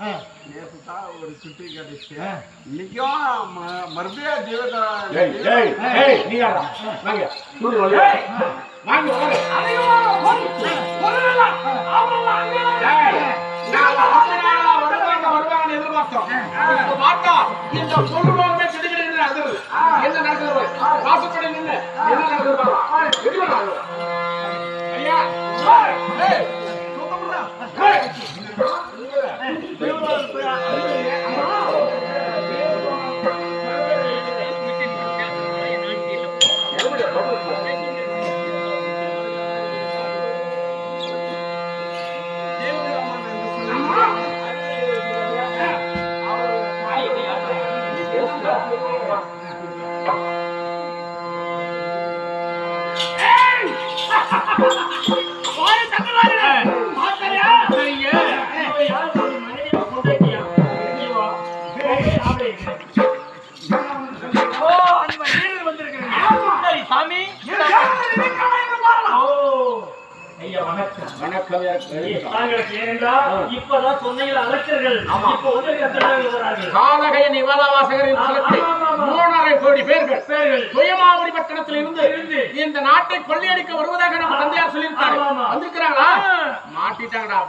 நேத்து தான் ஒரு சுட்டி கிடைச்சு இன்னைக்கும் மறுபடியும் ஜீவதா ஏய் ஏய் ஏய் நீ யாரா? வாங்க. சூடு இப்பதான் சொன்னையில் வருகிறார்கள் காலகை நிவாதவாசகரின் சொல்லத்தை மூணரை கோடி பேர்கள் துயமாவடி பட்டணத்தில் இருந்து இந்த நாட்டை கொள்ளையடிக்க வருவதாக நம்ம தந்தையார் சொல்லியிருக்காரு. வந்திருக்கிறாங்களா? மாட்டிட்டாங்கடா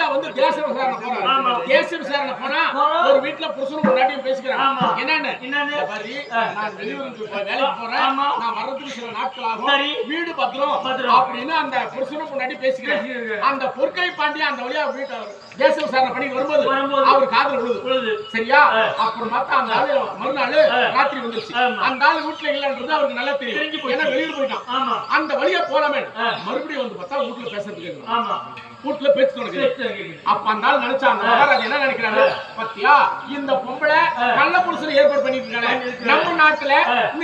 ராஜா வந்து தேச விசாரணை ஆமா. தேச விசாரணை போனா. ஒரு வீட்டுல புருஷனும் பொண்டாட்டியும் பேசிக்கிறாங்க. என்னன்னு. நான் வெளியூருக்கு வேலைக்கு போறேன். நான் வர்றதுக்கு சில நாட்கள் ஆகும். வீடு பத்திரம். அப்படின்னு அந்த புருஷனும் பொண்டாட்டி பேசிக்கிறாங்க. அந்த பொற்கை பாண்டி அந்த வழியா வீட்டு தேச விசாரணை பண்ணி வரும்போது. அவர் காதுல விழுது. சரியா. அப்புறம் பார்த்தா அந்த ஆளு மறுநாள். ராத்திரி வந்துருச்சு. அந்த ஆளு வீட்டுல இல்லன்றது அவருக்கு நல்லா தெரியும். ஏன்னா வெளியூர் போயிட்டான் அந்த வழியா போலாமே. மறுபடியும் வந்து பார்த்தா வீட்டுல பேசுறதுக்கு வீட்டுல பேச்சு தொடங்குது. அப்ப அந்த ஆள் நினைச்சா அந்த மகாராஜா என்ன நினைக்கிறாரு பத்தியா இந்த பொம்பளை. கள்ள புருஷன் ஏற்பாடு பண்ணிட்டு இருக்காங்க. நம்ம நாட்டுல.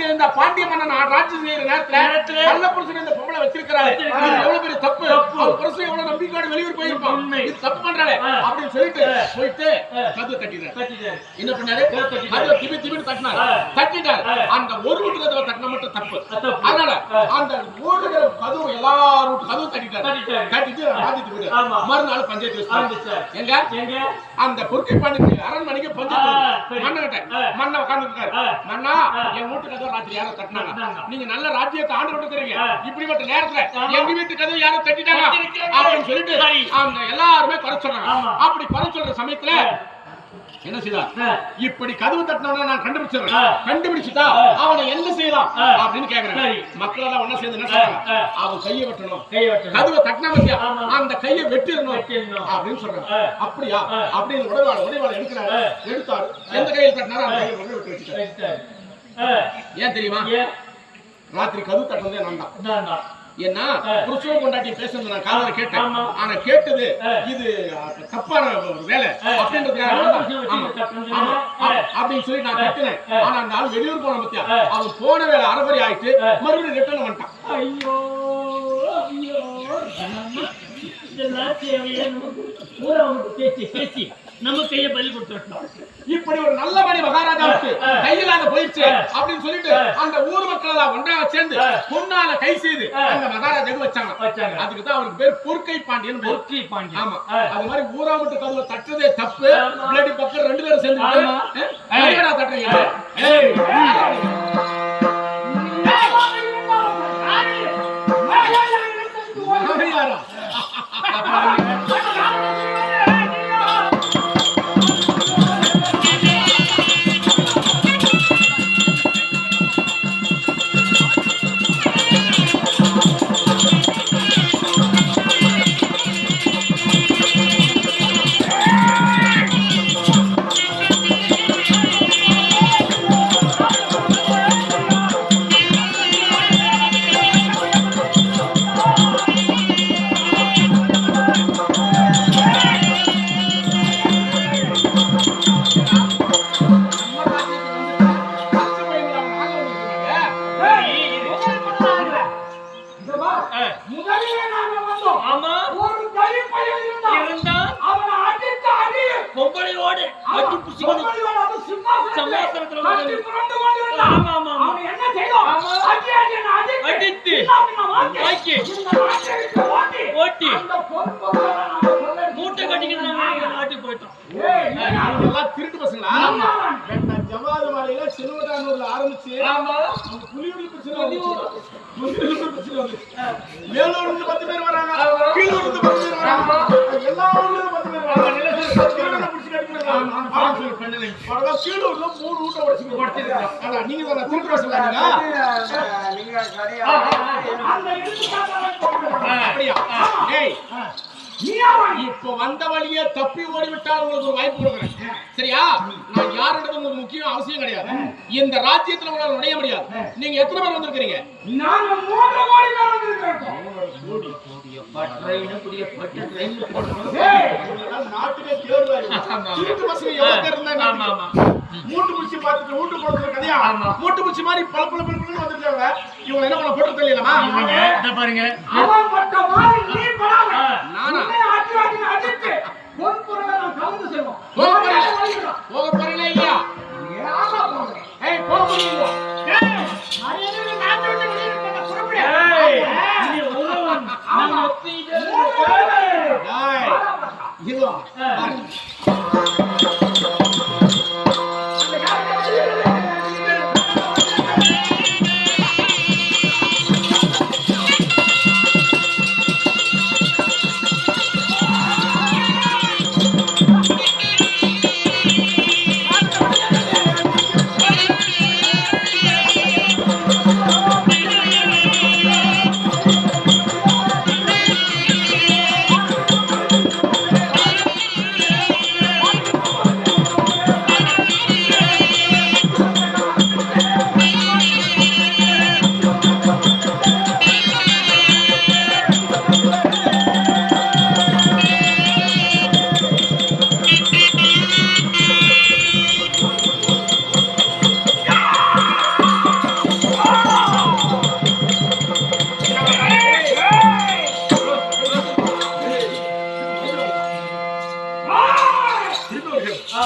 இந்த- பாண்டிய மன்னன் ராஜ்யம் செய்யற நேரத்துல கள்ள புருஷன் இந்த பொம்பளை. இது எவ்வளவு பெரிய தப்பு புருஷன் எவ்வளவு நம்பிக்கையோட வெளியூர் போயிருப்பான். இது தப்பு பண்றாரு. அப்படின்னு சொல்லிட்டு. போயிட்டு தட்டினாரு கட்டிட்டாரு. என்ன பண்ணாரு தட்டிட்டாரு. கதவை திபி திபின்னு தட்டினாரு. தட்டிட்டாரு. அந்த ஒரு வீட்டு கதவை தட்டினா மட்டும் தப்பு. அதனால. அந்த ஊருக்கு கதவு எல்லாரும் கதவு தட்டிட்டாரு தட்டிட்டாரு. தட்டிட்டு ராஜ்யத்துக்கு போயிட்டாரு. ஆமா. மறுநாள் பஞ்சாயத்து. எங்க எங்க அந்த பொறுக்கை பாண்டிக்கு அரண்மனைக்கு. மன்னா ஆ. என் வீட்டு கதவு ராத்திரி யாரோ தட்டினாங்க. நீங்க நல்ல ராஜ்யத்தை ஆண்டு கொடுக்குறீங்க. இப்படிப்பட்ட நேரத்துல. எங்க வீட்டு கதவு யாரோ தட்டிட்டாங்க. அப்படின்னு சொல்லிட்டு. அவங்க எல்லாருமே குறை சொல்றாங்க ஆமா. அப்படி குறை சொல்ற சமயத்துல என்ன செய்தார். இப்படி கதவு தட்டினவன நான் கண்டுபிடிச்சிடுறேன். கண்டுபிடிச்சிட்டா. அவனை என்ன செய்யலாம். அப்படின்னு கேக்குறாங்க சரி. மக்கள் எல்லாம் ஒண்ணா சேர்ந்து என்ன. சொல்றாங்க. அவன் கையை வெட்டணும் கையை. கதவை தட்டினா பத்தியா. அந்த கையை வெட்டிடணும். அப்படின்னு சொல்றாங்க. அப்படியா. அப்படின்னு உடல்வாள உடல்வாள எடுக்கிறாரு. எடுத்தாரு எந்த கையில் தட்டினாரோ அந்த விட்டு வச்சுட்டாரு. ஆ. ஏன் தெரியுமா? ராத்திரி கதவு தட்டினதே நான் தான். ஏன்னா ஆ. புருஷனும் பொண்டாட்டி பேசுறது நான் காதல கேட்டேன். ஆனா கேட்டது. இது தப்பான வேலை. அப்படின்றதுக்காக அப்படின்னு சொல்லி நான். கட்டினேன். ஆனா அந்த ஆள் வெளியூர் போன பத்தியா. அவன் போன வேலை அரைபடி ஆயிட்டு. மறுபடியும் ரிட்டர்ன் வந்துட்டான் ஐயோ ஐயோ இதெல்லாம் தேவையா நமக்கு ஊரை அவங்க பேசி பேசி நம்ம கையை பலி கொடுத்துட்டோம் இப்படி ஒரு நல்ல மணி மகாராஜாவுக்கு ஆ. கையிலாத போயிடுச்சு. அப்படின்னு சொல்லிட்டு. அந்த ஊர் மக்கள் எல்லாம் ஒன்றாக சேர்ந்து. பொன்னால கை செய்து. அந்த மகாராஜாக்கு வச்சாங்க. அதுக்கு தான் அவருக்கு பேர் பொற்கை பாண்டியன். பொற்கை பாண்டியன். ஆமா. அது மாதிரி ஊரா விட்டு கதவை தட்டுறதே தப்பு. பிளடி பக்கம் ரெண்டு பேரும் சேர்ந்து தட்டுறீங்க. யாரா? ஆக்கி, ஓட்டி, மூட்டை கட்டிக்கிட்டு நாங்க நாட்டுக்கு போயிட்டோம். திருட்டு பசங்களா? ஜமாது மலையில சிலுவட்டானூர்ல ஆரம்பிச்சு புலியூர் பிரச்சனை. மேலூர்ல இருந்து பத்து பேர் வராங்க. இருந்து பத்து பேர் வராங்க. எல்லா ஊர்ல இருந்து பத்து பேர் வராங்க. கீழூர்ல மூணு ஊட்ட உடைச்சு ஆனா நீங்க திருட்டு பசங்களா நீங்க இப்போ வந்த வழியே தப்பி ஓடி விட்டால் உங்களுக்கு ஒரு வாய்ப்பு கொடுக்குறேன் சரியா நான் யாரிடம் உங்களுக்கு முக்கியம் அவசியம் கிடையாது இந்த ராஜ்யத்துல உங்களால நுழைய முடியாது நீங்க எத்தனை பேர் வந்திருக்கிறீங்க? நாங்க மூன்று கோடி பேர் வந்திருக்கிறோம். நாட்டுக்கே ஆமா. மூட்டு பூச்சி பார்த்துட்டு கதையா? ஆமா. மூட்டு பூச்சி மாதிரி பல பல பல பலன்னு வந்திருக்காங்க. இவங்க என்ன பண்ண போட்டு தெரியலமா? இத பாருங்க. அவன் பட்ட மாதிரி நீ படாத. நானா? அடி கலந்து. போக? போக போறீங்களா? இல்லையா ஏமா போறோம்? ஏய் போக முடியுமா உணவன். நான்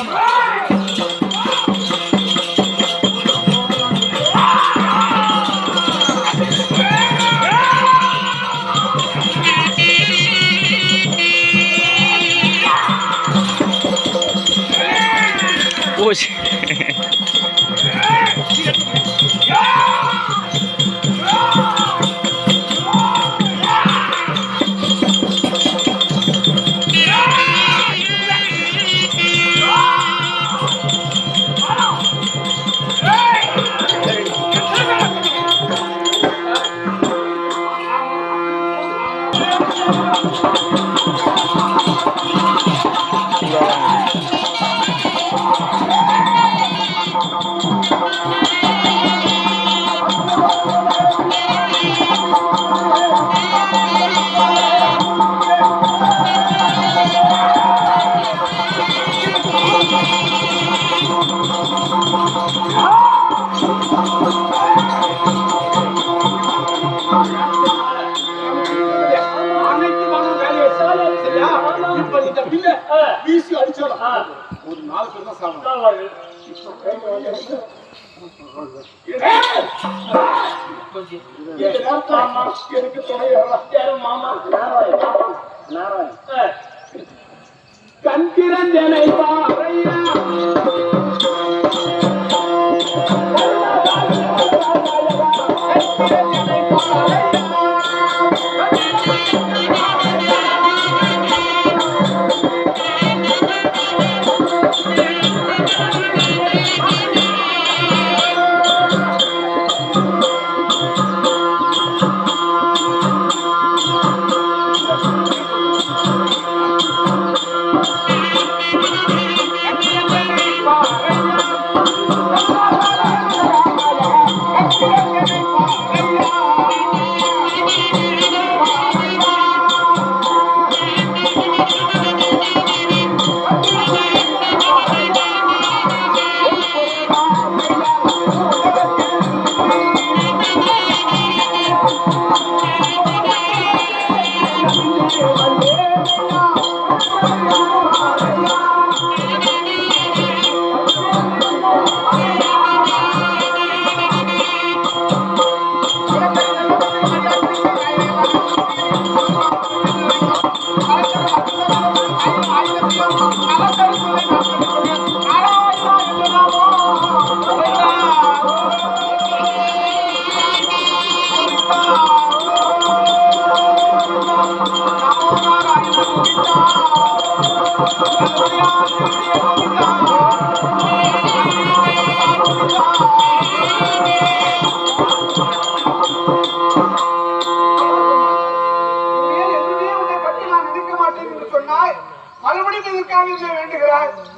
Come on! இப்ப இந்த பில்ல. வீசி அடிச்சாலும் ஆ. ஒரு நாலு பேர் தான் நேரத்துல எனக்கு யாரு? மாமா.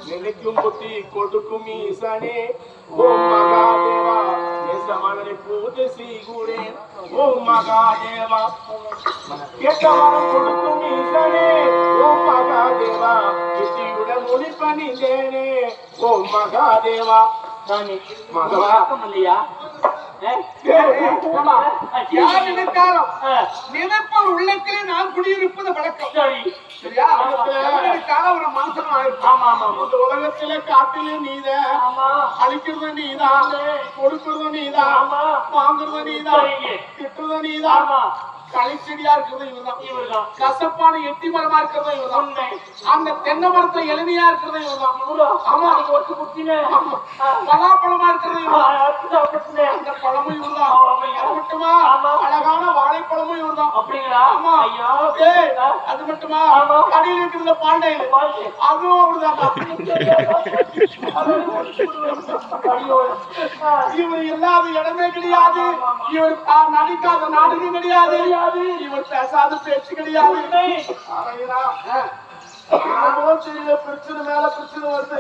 நினைக்கும் புத்தி கொடுக்கும் ஈசனே ஓம் மகாதேவா நேசமனனை பூஜை செய்கிறேன் ஓம் மகாதேவா கேட்டவரம் கொடுக்கும் ஈசனே ஓம் மகாதேவா மொழி பணிந்தேனே ஓம் மகாதேவா நானே மகவா இல்லையா யார் நினைத்தாலும் நினைப்பவர் உள்ளத்திலே நான் குடியிருப்பது வழக்கம். சரி. சரியா? ஒரு மனுஷன் இந்த உலகத்திலே காட்டிலே நீதான் அழிக்கிறது நீதான் கொடுக்கிறது நீதான் ஆமா. வாங்குறது நீதான். திட்டுறது நீதான் தலைச்செடியா இருக்கிறது இவர்தான் கசப்பான எட்டி மரமா இருக்கிறது இவர்தான் அந்த தென்னை மரத்துல இளநியா இருக்கிறது இவர்தான் இவரா? ஆமா ஒட்டு குத்தின பலாப்பழமா இருக்கிறது இவர்தான் அந்த பழமும் இவர்தான் அது மட்டுமா அழகான வாழைப்பழமும் இவர்தான் அப்படிங்களா ஆமா ஏய், அது மட்டுமா கடையில் இருக்கிற பாண்டையில் அதுவும் அவர்தான் ஐயோ இவர் இல்லாத இடமே கிடையாது இவர் நடிக்காத நாடகம் கிடையாது இவர் பேசாத பேச்சு கிடையாது. பிரச்சனை மேல பிரச்சனை வருது.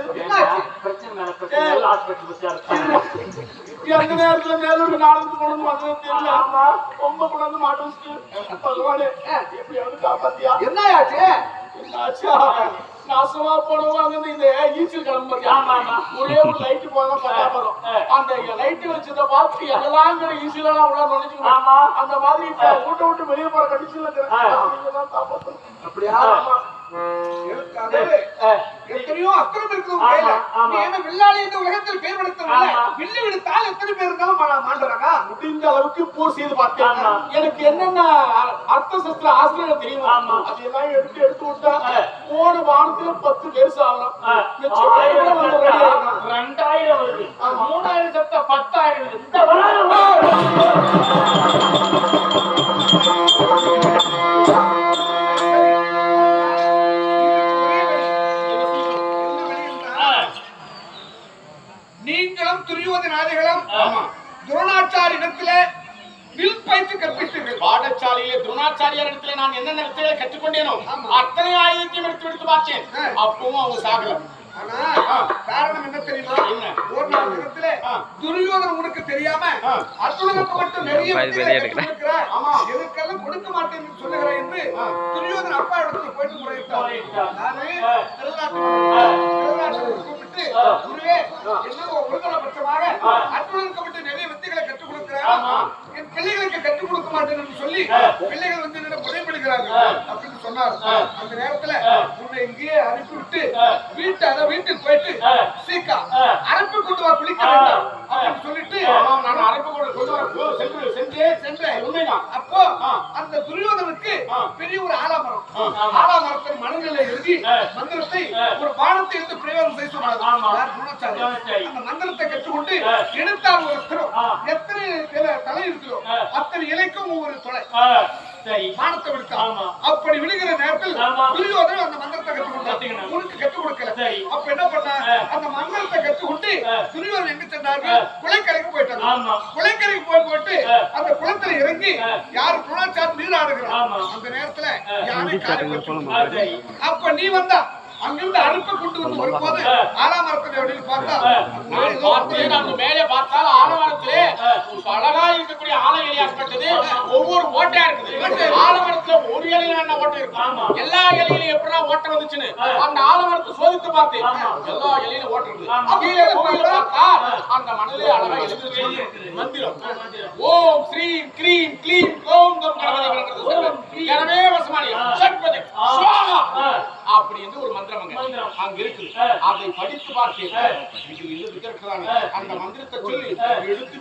பிரச்சனை மேல பிரச்சனை. எந்த நேரத்துல மேலூர் நாடகத்துக்கு கொண்டு தெரியல. ரொம்ப கொண்டாந்து மாட்டு வச்சுட்டு. பகவானே காப்பாத்தியா? என்னாச்சா? நாசமா போனவங்க இந்த ஈச்சல் கிளம்பு ஆமா ஆமா ஒரே ஒரு லைட் போனா பத்தா வரும் அந்த லைட் வச்சத பார்த்து எங்கெல்லாங்கிற ஈஸியில எல்லாம் உள்ள நுழைச்சு ஆமா. அந்த மாதிரி வீட்டை விட்டு வெளியே போற கண்டிஷன்ல அப்படியா எத்தனையோ அஸ்திரம் இருக்குது உன் கையில. நீ என்ன வில்லாளி இந்த உலகத்தில் பேர் எடுத்தவங்க. வில்லு விடுத்தால் எத்தனை பேர் இருந்தாலும் மாண்டுறாங்க முடிந்த அளவுக்கு போர் செய்து பார்த்தேன். எனக்கு என்னென்ன அர்த்த சஸ்திர ஆசிரியர் தெரியும். அதெல்லாம் எடுத்து எடுத்து விட்டா போன வானத்துல பத்து பேர் சாகலாம். ரெண்டாயிரம் வருது. மூணாயிரம் சத்தா பத்தாயிரம் இந்த பார்த்தேன். அப்பவும் அவங்க சாகல ஆனா ஆ. காரணம் என்ன தெரியுமா என்ன? ஒரு நாள் தினத்துல உனக்கு தெரியாம. அர்ஜுனனுக்கு மட்டும் நிறைய. எதுக்கெல்லாம் கொடுக்க மாட்டேன் சொல்லுகிறேன் என்று ஆ. துரியோதனன் அப்பா இடத்துல போயிட்டு முறையிட்டார். நானு. திருநாட்டு கூப்பிட்டு. குருவே என்ன ஒருதலை பட்சமாக அர்ஜுனனுக்கு மட்டும் நிறைய வித்தைகளை கற்றுக் கொடுக்கிறார் ஆமா. என் பிள்ளைகளுக்கு கற்றுக் கொடுக்க மாட்டேன் என்று சொல்லி பிள்ளைகள் வந்து என்னிடம் முறைப்படுகிறாங்க அப்படின்னு சொன்னார் அந்த நேரத்துல உன்னை இங்கேயே அனுப்பிவிட்டு வீட்டு அத வீட்டுக்கு போயிட்டு சீக்கா அரைப்பு கொண்டு வா குளிக்க வேண்டாம் அப்படின்னு சொல்லிட்டு ஆமாம், நான் அரைப்பு கூட கொண்டு வர போ, சென்று சென்றே. சென்றேன். உண்மைதான். அப்போ அந்த துரியோதனுக்கு பெரிய ஒரு ஆலாமரம் ஆலாமரத்தின் மனநிலை எழுதி மந்திரத்தை ஒரு பானத்தை எடுத்து பிரயோகம் செய்ய சொன்னார். அந்த மந்திரத்தை கற்றுக்கொண்டு எடுத்தார் ஒரு எத்தனை தலை இருக்குதோ அத்தனை இலைக்கும் ஒவ்வொரு தொலை சரி ஆமா. அப்படி விழுகிற நேரத்தில். துரியோதனன் அந்த மந்திரத்தை கற்றுக்கொண்டார் கத்துக்கினான். உனக்கு கற்றுக் கொடுக்கல. சரி. அப்ப என்ன பண்ண? அந்த மந்திரத்தை கற்றுக்கொண்டு துரியோதனன் எங்க சென்றார்கள்? குலைக்கரைக்கு போயிட்டாங்க. ஆமா. குலைக்கரைக்கு போய் போட்டு அந்த குளத்துல இறங்கி யாரு குணாச்சார் நீராடுகிறார் ஆமா. அந்த நேரத்துல சரி. அப்ப நீ வந்தா அங்கிருந்து அறுப்பை கொண்டு வந்து வரும்போது ஆலாமரத்தின் வழியில் பார்த்தா நான் பார்த்தேன் அந்த மேலே பார்த்தால் ஆலமரத்திலே அழகா இருக்கக்கூடிய ஆல இலையாற்பட்டது ஒவ்வொரு ஓட்டையா இருக்குது. ஆலமரத்துல ஒரு என்ன ஓட்டை ஆமா. இருக்கும் எல்லா இலையிலும் எப்படா ஓட்டை வந்துச்சுன்னு அந்த ஆலமரத்தை சோதித்து பார்த்தேன் எல்லா இலையிலும் ஓட்டை இருக்குது ஆமா. கீழே பூமியில பார்த்தா அந்த மணலே அழகா எழுதி மந்திரம் ஓம் ஸ்ரீ கிரீம் க்ளீம் ஓம் கம் கணபதி ஸ்ரீம். எனவே வசமானி. சட்பதி. சுவாகா. அப்படி என்று ஒரு மந்திரம் அங்க இருக்கு. அதை படித்து பார்த்தேன். இது இருக்கிறாங்க ஆ. அந்த மந்திரத்தை சொல்லி. எடுத்து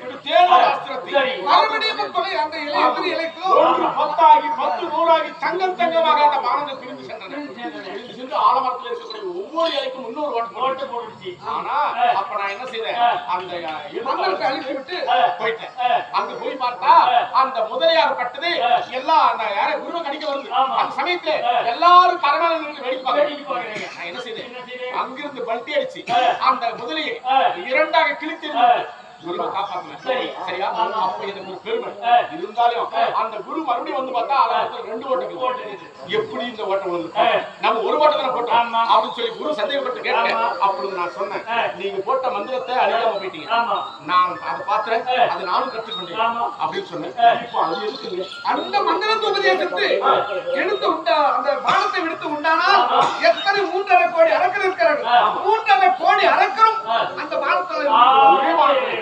சரி. மறுபடியும் அந்த இலை எத்தனை இலைக்கோ ஒன்று பத்தாகி பத்து நூறாகி தங்கம் தங்கமாக அந்த பானங்கள் பிரிந்து சென்றன பிரிந்து சென்றன. பிரிந்து சென்று ஆலமரத்தில் இருக்கக்கூடிய ஒவ்வொரு இலைக்கும் இன்னொரு ஓட்டு ஓட்டு போட்டு போட்டுச்சு ஆனா. அப்ப நான் என்ன செய்தேன். அந்த மந்திரத்தை அழித்து விட்டு. போயிட்டேன். அங்க போய் பார்த்தா. அந்த முதலியார் பட்டது. எல்லாம் அந்த யார குருவை கடிக்க வருது. அந்த சமயத்துல. எல்லாரும் பார்க்கறாங்க பார்க்கறாங்க. நான் என்ன செய்தேன் அங்கிருந்து பல்ட்டி அடிச்சு. அந்த முதலையை. இரண்டாக கிழித்து சரி. சரியா ஆமா. அப்ப எனக்கு ஒரு பெருமை ஆ. இருந்தாலும் ஆ. அந்த குரு மறுபடியும் வந்து பார்த்தா அவன் ரெண்டு ஓட்டுக்கு. எப்படி இந்த ஓட்டம். வந்து நம்ம ஒரு ஓட்டத்துல போட்டோம் ஆமா. அப்படின்னு சொல்லி குரு சந்தேகப்பட்டு கேட்டேன். அப்பொழுது நான் சொன்னேன். நீங்க போட்ட மந்திரத்தை அழிக்காம போயிட்டீங்க நான் அதை பார்த்தேன். அது நானும் கற்றுக்கொண்டேன். அப்படின்னு சொன்னேன். இப்போ அது இருக்குங்க அந்த மந்திரத்தை உபதேசித்து எடுத்து உண்டா அந்த பானத்தை விடுத்து உண்டானால் எத்தனை மூன்றரை கோடி அரக்கர் இருக்கிறார்கள். மூன்றரை கோடி அரக்கரும். அந்த பானத்தில்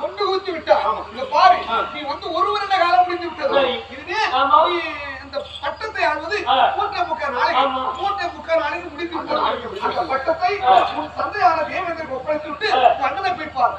கொண்டு போய் விட்டா இங்க பாரு நீ வந்து ஒரு வருட காலம் முடிஞ்சு விட்டது இதுவே ஆமா. இந்த ஆ. மூன்றே முக்கால் நாளைக்கு. மூன்றே முக்கால் நாளைக்கு முடிந்து அந்த பட்டத்தை. உன் தந்தையான தேவேந்திரக்கு ஒப்படைத்து விட்டு அண்ணனை போய் பாரு.